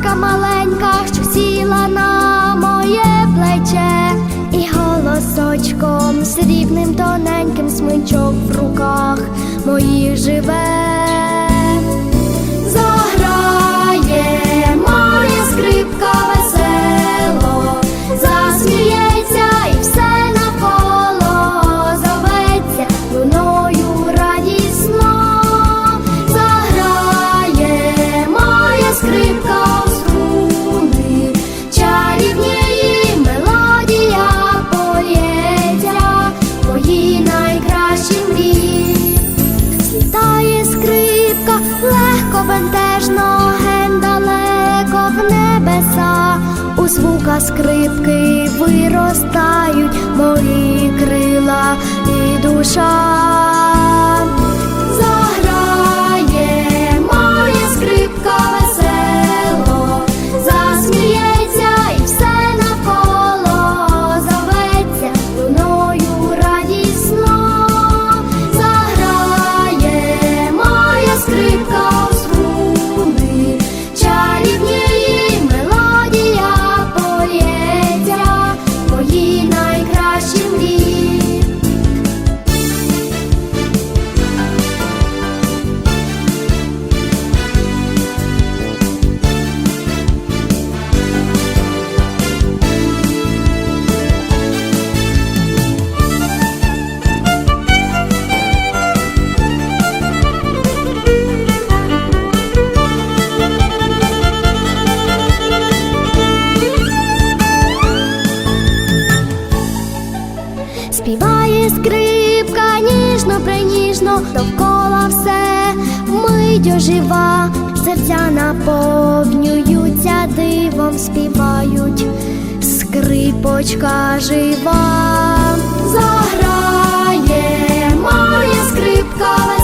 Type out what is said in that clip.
Пташка маленька, що сіла на моє плече, і голосочком срібним тоненьким смичок в руках моїх живе. Злітає скрипка, легко бентежно, гень далеко в небеса. У звука скрипки виростають мої крила і душа. Співає скрипка, ніжно приніжно довкола все. Мить ожива, серця наповнюються, дивом співають, скрипочка жива, заграє, моя скрипка.